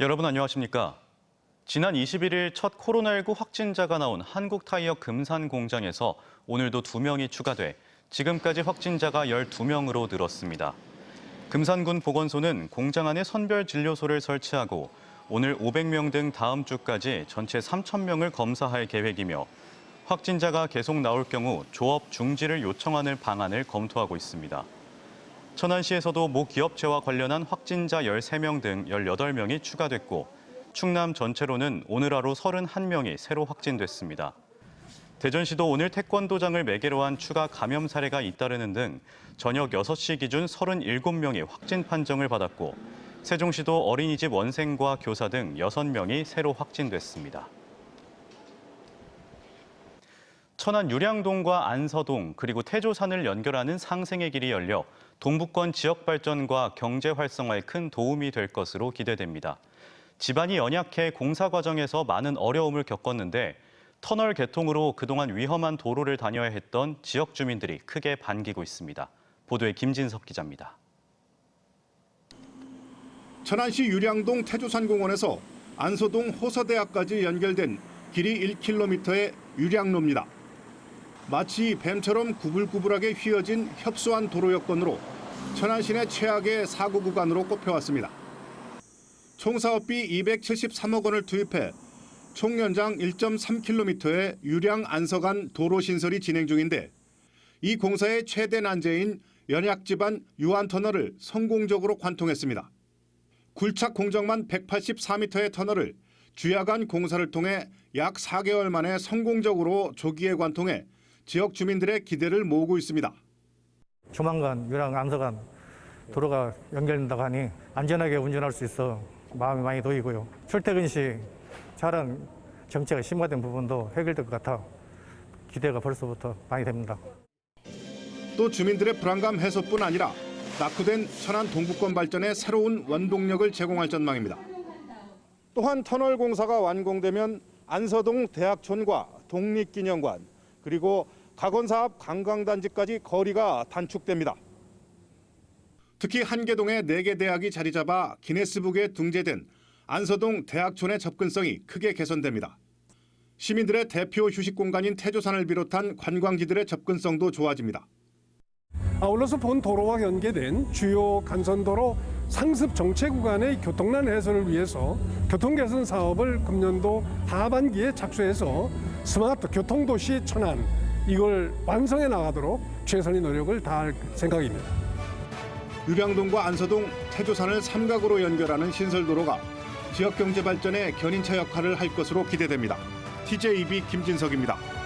여러분 안녕하십니까? 지난 21일 첫 코로나19 확진자가 나온 한국타이어 금산 공장에서 오늘도 2명이 추가돼 지금까지 확진자가 12명으로 늘었습니다. 금산군 보건소는 공장 안에 선별 진료소를 설치하고 오늘 500명 등 다음 주까지 전체 3,000명을 검사할 계획이며 확진자가 계속 나올 경우 조업 중지를 요청하는 방안을 검토하고 있습니다. 천안시에서도 모 기업체와 관련한 확진자 13명 등 18명이 추가됐고 충남 전체로는 오늘 하루 31명이 새로 확진됐습니다. 대전시도 오늘 태권도장을 매개로 한 추가 감염 사례가 잇따르는 등 저녁 6시 기준 37명이 확진 판정을 받았고 세종시도 어린이집 원생과 교사 등 6명이 새로 확진됐습니다. 천안 유량동과 안서동 그리고 태조산을 연결하는 상생의 길이 열려 동북권 지역 발전과 경제 활성화에 큰 도움이 될 것으로 기대됩니다. 집안이 연약해 공사 과정에서 많은 어려움을 겪었는데 터널 개통으로 그동안 위험한 도로를 다녀야 했던 지역 주민들이 크게 반기고 있습니다. 보도에 김진석 기자입니다. 천안시 유량동 태조산공원에서 안소동 호서대학까지 연결된 길이 1km의 유량로입니다. 마치 뱀처럼 구불구불하게 휘어진 협소한 도로 여건으로 천안 시 내 최악의 사고 구간으로 꼽혀왔습니다. 총 사업비 273억 원을 투입해 총 연장 1.3km의 유량 안서간 도로 신설이 진행 중인데 이 공사의 최대 난제인 연약 집안 유한 터널을 성공적으로 관통했습니다. 굴착 공정만 184m의 터널을 주야간 공사를 통해 약 4개월 만에 성공적으로 조기에 관통해 지역 주민들의 기대를 모으고 있습니다. 조만간 유랑 안서간 도로가 연결된다고 하니 안전하게 운전할 수 있어 마음이 많이 놓이고요. 출퇴근 시 차량 정체가 심화된 부분도 해결될 것 같아 기대가 벌써부터 많이 됩니다. 또 주민들의 불안감 해소뿐 아니라 낙후된 천안 동북권 발전에 새로운 원동력을 제공할 전망입니다. 또한 터널 공사가 완공되면 안서동 대학촌과 독립기념관 그리고 각원사업 관광단지까지 거리가 단축됩니다. 특히 한계동에 4개 대학이 자리 잡아 기네스북에 등재된 안서동 대학촌의 접근성이 크게 개선됩니다. 시민들의 대표 휴식 공간인 태조산을 비롯한 관광지들의 접근성도 좋아집니다. 아울러서 본 도로와 연계된 주요 간선도로 상습 정체 구간의 교통난 해소를 위해서 교통 개선 사업을 금년도 하반기에 착수해서 스마트 교통도시 천안 이걸 완성해 나가도록 최선의 노력을 다할 생각입니다. 유량동과 안서동, 태조산을 삼각으로 연결하는 신설도로가 지역 경제 발전에 견인차 역할을 할 것으로 기대됩니다. TJB 김진석입니다.